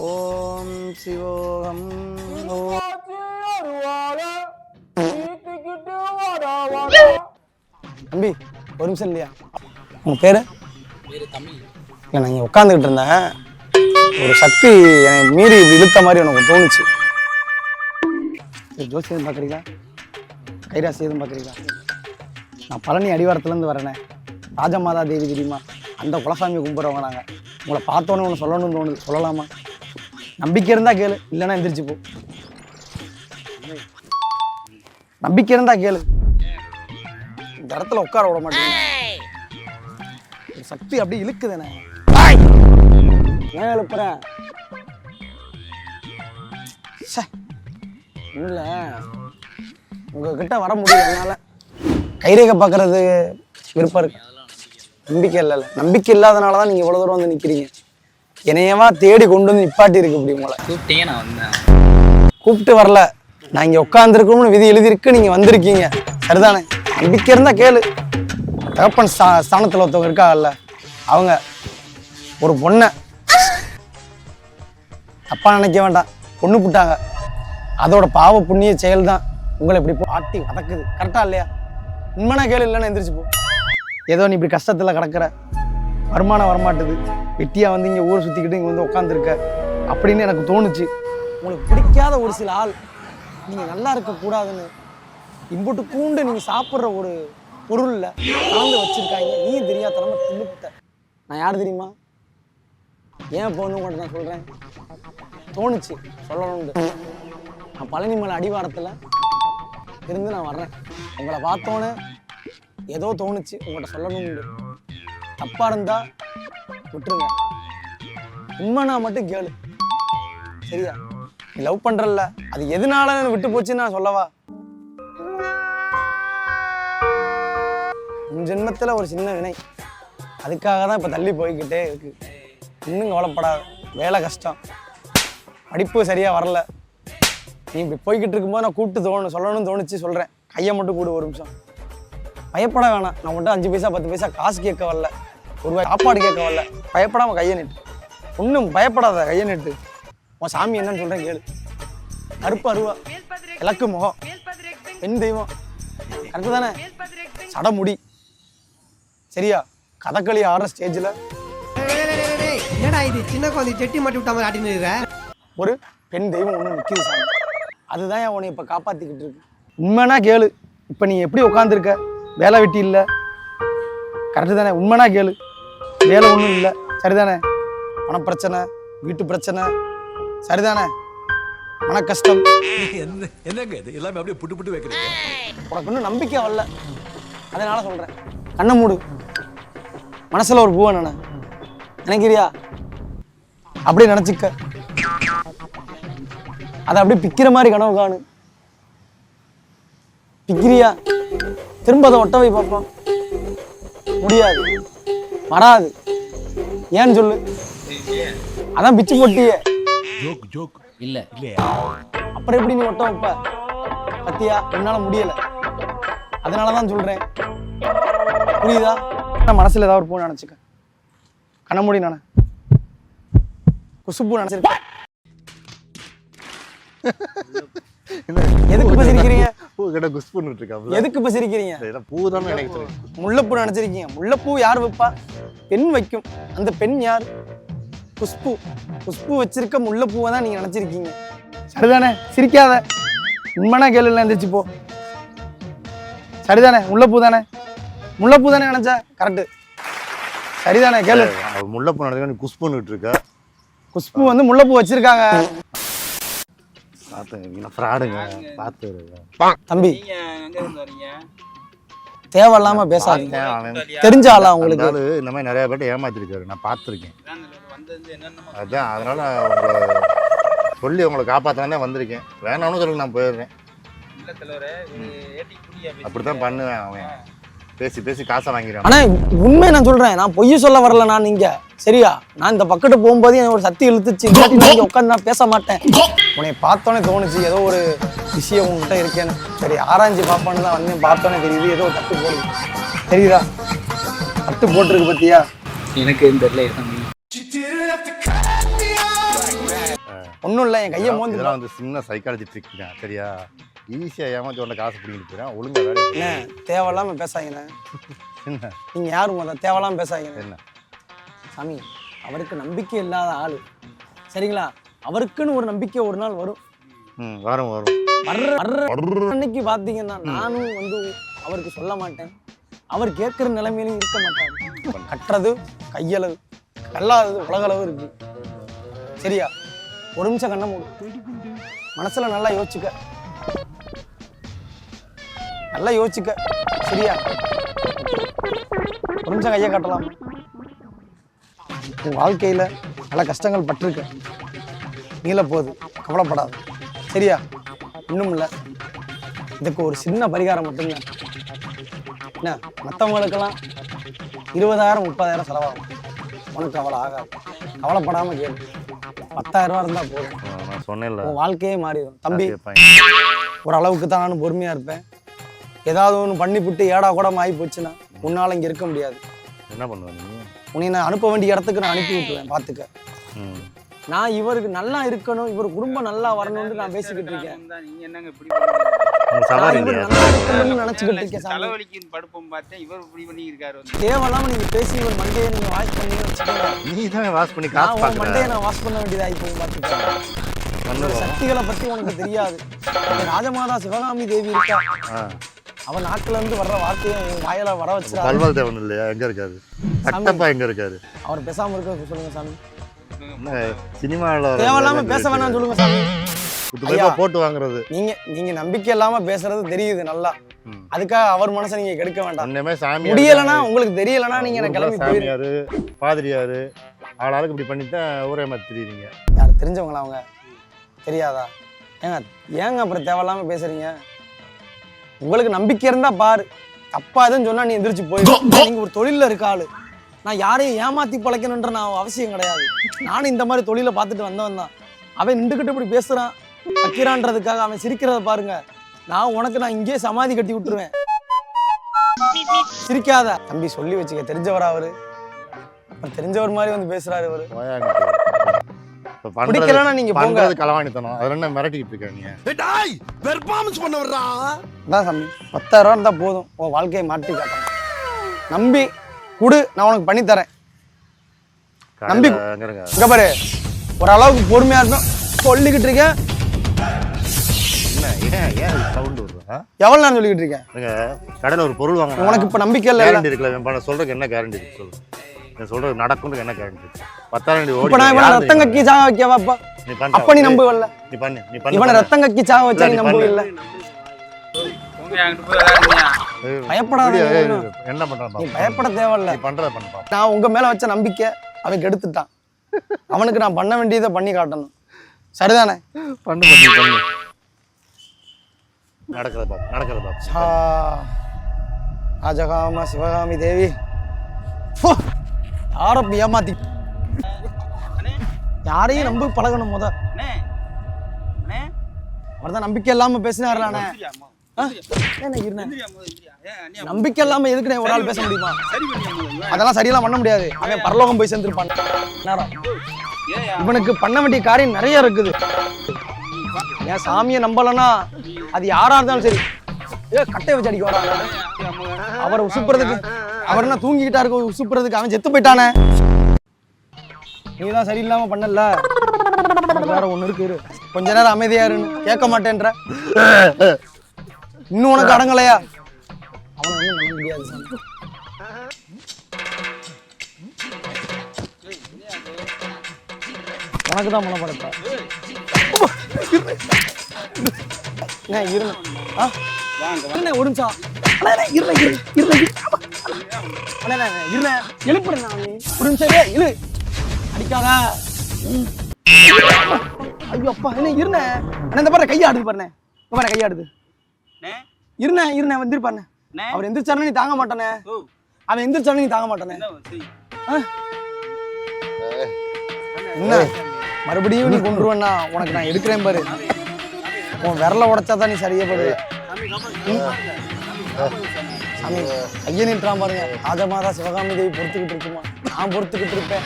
ஓம் சிவோகம். தம்பி ஒரு நிமிஷம் இல்லையா? உங்க பேரு? இல்லை நான் இங்கே உட்காந்துக்கிட்டு இருந்தேன். ஒரு சக்தி என்னை மீறி இழுத்த மாதிரி எனக்கு தோணுச்சு. ஜோசியம் எதுவும் பார்க்குறீங்களா கைராசி எதுவும் பார்க்குறீங்களா நான் பழனி அடிவாரத்துலேருந்து வரேனே. ராஜமாதா தேவி தெரியுமா? அந்த குலசாமியை கும்பிட்றவங்க நாங்கள் உங்களை பார்த்தோன்னே ஒன்று சொல்லணும்னு தோணுது. சொல்லலாமா? நம்பிக்கை இருந்தா கேளு. இல்லைன்னா எந்திரிச்சு போ. நம்பிக்கை இருந்தா கேளு. இந்த இடத்துல உட்கார விட மாட்டேங்க சக்தி அப்படியே இழுக்குது ஏன் எழுப்புறேன் இல்லை. உங்ககிட்ட வர முடியல என்னால. கைரேகை பார்க்கறது விருப்பம் இருக்கு. நம்பிக்கை இல்லைல்ல நம்பிக்கை இல்லாதனால தான் நீங்கள் இவ்வளோ தூரம் வந்து நிற்கிறீங்க என்னையவா தேடி கொண்டு வந்து நிப்பாட்டி இருக்கு இப்படி உங்களை. கூப்பிட்டீங்க நான் வந்தேன். கூப்பிட்டு வரல. நான் இங்கே உட்காந்துருக்கணும்னு விதி எழுதியிருக்கு நீங்கள் வந்திருக்கீங்க. சரிதானே? நம்பிக்கை இருந்தால் கேளு. தகப்பன் ஸ்தா ஸ்தானத்தில் ஒருத்தவங்க இருக்காங்கல்ல அவங்க ஒரு பொண்ணை தப்பாக நினைக்க வேண்டாம். பொண்ணு புட்டாங்க. அதோட பாவ புண்ணிய செயல் தான் உங்களை இப்படி ஆட்டி வதக்குது. கரெக்டா இல்லையா? உண்மைனா கேள்வி இல்லைன்னா எந்திரிச்சு போ. ஏதோ நீ இப்படி கஷ்டத்தில் கிடக்கிற. வருமானம் வரமாட்டுது. வெட்டியாக வந்து இங்கே ஊரை சுற்றிக்கிட்டு இங்கே வந்து உட்காந்துருக்க அப்படின்னு எனக்கு தோணுச்சு. உங்களுக்கு பிடிக்காத ஒரு சில ஆள். நீங்கள் நல்லா இருக்கக்கூடாதுன்னு. இம்புட்டு பூண்டு நீங்கள் சாப்பிட்ற ஒரு பொருளில் கலந்து வச்சுருக்காங்க. நீயும் தெரியாதனமாக தின்னுப்பிட்ட நான் யார் தெரியுமா? ஏன் இப்போ கூட நான் சொல்கிறேன் தோணுச்சு. சொல்லணும்னு. நான் பழனி மலை அடிவாரத்தில் இருந்து நான் வர்றேன். உங்களை பார்த்தோன்னு ஏதோ தோணுச்சு. உங்கள்கிட்ட சொல்லணும்னு. தப்பாக இருந்தா விட்டுருங்க. உண்மைனா மட்டும் கேளு. சரியா? நீ லவ் பண்ணுறல்ல அது எதனால விட்டு போச்சுன்னு நான் சொல்லவா? உன் ஜென்மத்தில் ஒரு சின்ன வினை. அதுக்காக தான் இப்போ தள்ளி போய்கிட்டே இருக்கு. இன்னும் கவலைப்படாது. வேலை கஷ்டம். படிப்பு சரியாக வரல. நீ இப்படி போய்கிட்டு இருக்கும்போது நான் கூப்பிட்டு தோணும் சொல்லணும்னு தோணுச்சு சொல்கிறேன் கையை மட்டும் கூடு ஒரு நிமிஷம் பயப்பட வேணாம் நான் மட்டும் அஞ்சு பைசா பத்து பைசா காசு கேட்க வரல ஒரு சாப்பாடு கேட்க வரல பயப்படாம கையை நெட்டு ஒன்றும் பயப்படாத கையை நெட்டு உன் சாமி என்னன்னு சொல்கிறேன் கேளு கருப்பு அருவா இலக்கு முகம் பெண் தெய்வம் கரெக்டு தானே சடமுடி சரியா கதகளி ஆடுற ஸ்டேஜில் என்னடா இது சின்ன குழந்தை செட்டி மாட்டி விட்ட மாதிரி ஆட்டின்னு ஒரு பெண் தெய்வம் ஒன்று நிற்கிது சாமி அதுதான் என் உன்னை இப்போ காப்பாற்றிக்கிட்டு இருக்கு. உண்மைனா கேளு. இப்போ நீ எப்படி உட்காந்துருக்க வேலை வெட்டி இல்லை. கரெக்டு தானே? உண்மைனா கேளு. வேலை ஒன்றும் இல்லை. சரிதானே? பணப்பிரச்சனை வீட்டு பிரச்சனை. சரிதானே? மன கஷ்டம் என்ன என்னங்க இது? எல்லாமே அப்படியே புட்டு புட்டு வைக்கிறீங்க. உனக்கு இன்னும் நம்பிக்கை வரல. அதனால சொல்கிறேன் கண்ணை மூடு. மனசில் ஒரு பூவை நினை நினைக்கிறியா? அப்படியே நினச்சிக்க. அதை அப்படியே பிக்கிற மாதிரி கனவு காணு. பிக்கிறியா? திரும்ப அதை ஒட்ட வை பார்ப்போம் முடியாது. வராது. ஏன்னு சொல்லு. அதான் பிச்சு போட்டியே. Joke joke. இல்ல. இல்லையா? அப்புறம் எப்படி நீ ஒட்ட வைப்ப? பத்தியா? என்னால முடியல. அதனால தான் சொல்றேன். புரியுதா? நான் மனசுல ஏதாவது ஒரு பூ நினைச்சுக்க. கண்ண மூடி நானே. குசுப்பூ நினைச்சிருக்கேன் எதுக்கு இப்ப சிரிக்கிறீங்க பூ கிட்ட குஸ் பண்ணிட்டு இருக்காப்ல எதுக்கு இப்ப சிரிக்கிறீங்க இதெல்லாம் பூ தானே எனக்கு தெரியும் முல்லைப்பூ நினைச்சிருக்கீங்க. முல்லைப்பூ யார் வைப்பா? பெண் வைக்கும். அந்த பெண் யார்? குஷ்பு. குஷ்பு வச்சிருக்க முல்லைப்பூவை தான் நீங்க நினைச்சிருக்கீங்க. சரிதானே? சிரிக்காத. உண்மைனா கேள்வி எந்திரிச்சு போ. சரிதானே? முல்லைப்பூ தானே? முல்லைப்பூ தானே நினைச்சா? கரெக்டு சரிதானே? கேளு. முல்லைப்பூ நடக்க நீ குஸ் பண்ணிட்டு இருக்க. குஷ்பு வந்து முல்லைப்பூ வச்சிருக்காங்க. பார்த்துங்க ஃப்ராடுங்க பார்த்து. தம்பி. நீங்க எங்க இருந்து வரீங்க? தேவையில்லாம பேசாதீங்க. தெரிஞ்ச ஆளா உங்களுக்கு? இந்த மாதிரி நிறைய பேர்ட்ட ஏமாத்திருக்காரு. நான் பார்த்துருக்கேன் அதான் அதனால சொல்லி உங்களை காப்பாத்தானே வந்திருக்கேன். வேணாம்னு சொல்லி நான் போயிடுறேன். அப்படித்தான் பண்ணுவேன் அவன். பேசி பேசி காசை வாங்கிறான் ஆனா உண்மை நான் சொல்றேன். நான் பொய் சொல்ல வரல நான் இங்க. சரியா? நான் இந்த பக்கத்து போகும்போது எனக்கு ஒரு சக்தி இழுத்துச்சு. உட்காந்து நான் பேச மாட்டேன். உன்னை பார்த்தோன்னே தோணுச்சு ஏதோ ஒரு விஷயம் உன்கிட்ட இருக்கேன்னு. சரி ஆராய்ஞ்சு பார்ப்போன்னு தான் வந்தேன். பார்த்தோன்னே தெரியுது ஏதோ தட்டு போடுது தெரியுதா? தட்டு போட்டிருக்கு பத்தியா? எனக்கு இந்த ஒன்றும் இல்லை என் கையை மோந்து இதெல்லாம் வந்து சின்ன சைக்காலஜி ட்ரிக் தான். சரியா? ஈஸியா ஏமாத்தி உன்னை காசு பிடிக்கிட்டு போயிடான் ஒழுங்கா வேலை. என்ன? தேவையில்லாம பேசாங்கண்ணே என்ன? நீங்க யாரும் முதல்ல? தேவையில்லாம பேசாதீங்க. என்ன? சாமி அவருக்கு நம்பிக்கை இல்லாத ஆளு. சரிங்களா? அவருக்குன்னு ஒரு நம்பிக்கை ஒரு நாள் வரும். வரும் வரும். வர்ற வர்ற அன்னைக்கு பார்த்தீங்கன்னா நானும் வந்து அவருக்கு சொல்ல மாட்டேன். அவர் கேட்குற நிலைமையிலும் இருக்க மாட்டார். கட்டுறது கையளவு கல்லாதது உலகளவு இருக்கு. சரியா? ஒரு நிமிஷம் கண்ண மூடு. மனசுல நல்லா யோசிச்சுக்க. நல்லா யோசிச்சுக்க. சரியா? ஒரு நிமிஷம் கையை காட்டலாம். உன் வாழ்க்கையில பல கஷ்டங்கள் பட்டிருக்க. நீல போகுது கவலைப்படாத. சரியா? இன்னும் இல்லை. இதுக்கு ஒரு சின்ன பரிகாரம் மட்டும்தான். என்ன? மற்றவங்களுக்கெல்லாம் இருபதாயிரம் முப்பதாயிரம் செலவாகும். உனக்கு அவ்வளோ ஆகாது. கவலைப்படாமல் கேளு. பத்தாயிரம் ரூபா இருந்தால் போதும். நான் சொன்னேன்ல. உன் வாழ்க்கையே மாறிடும் தம்பி. ஒரு அளவுக்கு தான் நானும் பொறுமையாக இருப்பேன். ஏதாவது ஒன்று பண்ணிவிட்டு ஏடா கூடமா ஆகி போச்சுன்னா உன்னால் இங்கே இருக்க முடியாது. என்ன பண்ணுவ நீ? உன்னை நான் அனுப்ப வேண்டிய இடத்துக்கு நான் அனுப்பி விட்டுருவேன். பார்த்துக்க நான் இவருக்கு நல்லா இருக்கணும் இவர் குடும்பம் நல்லா வரணும்னு நான் பேசிக்கிட்டு இருக்கேன். நீங்க என்னங்க இப்படி இவர் நினச்சிக்கிட்டு இருக்கேன் சாமி. தலைவலிக்கு படுப்போம் பார்த்தேன் இவர் இப்படி பண்ணி இருக்காரு வந்து. தேவையில்லாம நீங்க பேசி ஒரு மண்டையை நீங்க வாஷ் பண்ணீங்கன்னு வச்சுக்கோங்க. நீ தான் வாஷ் பண்ணி காசு மண்டையை நான் வாஷ் பண்ண வேண்டியதாகி போய் பண்ணுவோம். சக்திகளை பத்தி உனக்கு தெரியாது. ராஜமாதா சிவகாமி தேவி இருக்கா? ஆ. அவ நாக்குல இருந்து வர்ற வார்த்தையை வாயில வர வச்சிடாது. பல்வால் தேவன் இல்லையா? எங்க இருக்காரு? கட்டப்பா எங்க இருக்காரு? அவர் பேசாம இருக்க சொல்லுங்க சாமி. சினிமாவில் தேவையில்லாம பேச வேணாம்னு சொல்லுங்க மதிப்பா போட்டு வாங்குறது? நீங்க நீங்க நம்பிக்கை இல்லாம பேசுறது தெரியுது நல்லா. அதுக்காக அவர் மனசை நீங்க கெடுக்க வேண்டாம். ஒன்றுமே சாமி முடியலன்னா உங்களுக்கு தெரியலன்னா நீங்க எனக்கு கிளம்பி சாமியாரு பாதிரியாரு ஆளாளுக்கு இப்படி பண்ணிட்டு தான் ஊரே மாதிரி தெரியுறீங்க. யார் தெரிஞ்சவங்களா அவங்க? தெரியாதா? ஏங்க ஏங்க அப்புறம் தேவையில்லாம பேசுறீங்க? உங்களுக்கு நம்பிக்கை இருந்தா பாரு. தப்பா எதுவும் சொன்னா நீ எந்திரிச்சு போயிடும் நீங்க ஒரு தொழில்ல இருக்க ஆளு. நான் யாரையும் ஏமாத்தி பழைக்கணுன்ற நான் அவசியம் கிடையாது. நானும் இந்த மாதிரி தொழிலை பார்த்துட்டு வந்தவன் தான். அவன் நின்றுக்கிட்டு இப்படி பேசுறான். வைக்கிறான்றதுக்காக அவன் சிரிக்கிறத பாருங்க. நான் உனக்கு நான் இங்கேயே சமாதி கட்டி விட்டுருவேன். சிரிக்காத. தம்பி சொல்லி வச்சுக்க தெரிஞ்சவரா அவரு. தெரிஞ்சவர் மாதிரி வந்து பேசுறாரு அவரு பிடிக்கலன்னா நீங்க போங்க. களவாணித்தனம். அதுல என்ன டாய் பெர்ஃபார்மன்ஸ் பண்ண வர்றா அதான் சாமி பத்தாயிரம் ரூபா இருந்தா போதும். உன் வாழ்க்கையை மாற்றி காட்டணும் நம்பி கொடு நான் உனக்கு பண்ணி தரேன். நம்பி- இங்க பாரு ஒரு அளவுக்கு பொறுமையா இருக்கும் சொல்லிக்கிட்டு இருக்கேன் எவ்வளவு நேரம் சொல்லிக்கிட்டு இருக்கேன் கடையில ஒரு பொருள் வாங்க உனக்கு இப்ப நம்பிக்கை இல்லை. கேரண்டி இருக்குல்ல சொல்றதுக்கு என்ன கேரண்டி இருக்கு சொல்லு. நான் சொல்றது நடக்கும்னு என்ன கேரண்டி பத்தாயிரம் ஓடி இப்ப நான் ரத்தம் கக்கி சாக வைக்கவா அப்பா? அப்ப நீ நம்புவல்ல. நீ பண்ணு நீ பண்ணு இவனை ரத்தம் கக்கி சாக வச்சா நீ இல்ல, நீ பண்ணு. நம்புவில்ல பயப்படாத. என்ன பண்றான். பயப்பட தேவையில்ல. பண்றத. நான் உங்க மேல வச்ச நம்பிக்கை அவன் கெடுத்துட்டான். அவனுக்கு நான் பண்ண வேண்டியதை பண்ணி காட்டணும். சரிதானே? பண்ணு பண்ணு பண்ணு. நடக்கிறத பாப்போம் நடக்கிறத பாப்போம் சா. ராஜகாம சிவகாமி தேவி. ஃபு, யாரை இப்படி ஏமாத்தி? யாரையும் நம்பி பழகணும் முத. அண்ணே. அண்ணே. அவர் தான் நம்பிக்கை இல்லாம பேசினார்லானே ஏன், நம்பிக்கை இல்லாம எதுக்கு ஒரு ஆள் பேச முடியுமா. அதெல்லாம் சரியெல்லாம் பண்ண முடியாது. அவன் பரலோகம் போய் சேர்ந்துருப்பான். நேரம் இவனுக்கு பண்ண வேண்டிய காரியம் நிறைய இருக்குது. என் சாமியை நம்பலன்னா அது யாரா இருந்தாலும் சரி. ஏ கட்டையை வச்சு அடிக்க வராங்க. அவரை உசுப்புறதுக்கு அவர் என்ன தூங்கிக்கிட்டா இருக்க? உசுப்புறதுக்கு அவன் செத்து போயிட்டானே. நீ தான் சரியில்லாம பண்ணல. வேற ஒண்ணு இருக்கு இரு. கொஞ்ச நேரம் அமைதியா இருன்னு. கேட்க மாட்டேன்ற. இன்னும் உனக்கு அடங்கலையா அவனை பண்ண முடியாது. உனக்கு தான் மனப்படப்பா இருங்க ஆ ஒரு நிமிஷம் அண்ணா, இருண்ணே, இரு, இருண்ணே, இரு. ஆமா. அண்ணா, அண்ணா, இருண்ணே, எழுப்புறேண்ணா நீ. ஒரு நிமிஷம் இரு. அடிக்காத. ஐயோ அப்பா என்ன அண்ணா இந்த பாரு கையை ஆடுது பாருண்ணே பாரு கையை ஆடுது அண்ணே, இருண்ணே இருண்ணே வந்துருப்பாருண்ணே அண்ணே. அவர் எந்திரிச்சாருன்னு நீ தாங்க மாட்டானே அவன் எந்திரிச்சாருன்னு நீ தாங்க மாட்டானே என்ன மறுபடியும் நீ கொண்டுருவேன்னா உனக்கு நான் எடுக்கிறேன் பாரு. உன் விரல உடைச்சா தான் நீ சரியா போடுவ. சாமி கையை நின்றான் பாருங்க. ராஜமாதா சிவகாமி தேவி பொறுத்துக்கிட்டு இருக்குமா? நான் பொறுத்துக்கிட்டு இருப்பேன்.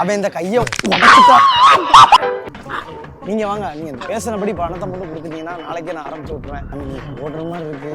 அவன் இந்த கையை உடைச்சிட்டா. நீங்க வாங்க நீங்க பேசினபடி பணத்தை மட்டும் கொடுத்துட்டீங்கன்னா நாளைக்கே நான் ஆரம்பிச்சு விட்டுருவேன். நீங்க ஓடுற மாதிரி இருக்கு.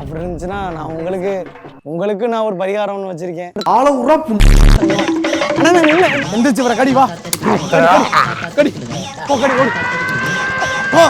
அப்படி இருந்துச்சுன்னா நான் உங்களுக்கு உங்களுக்கு நான் ஒரு பரிகாரம் ஒன்று வச்சிருக்கேன். ஆள உரா எந்திரிச்சு வர கடி வா. கடி, கடி. கடி. போ கடி ஓடு. போ.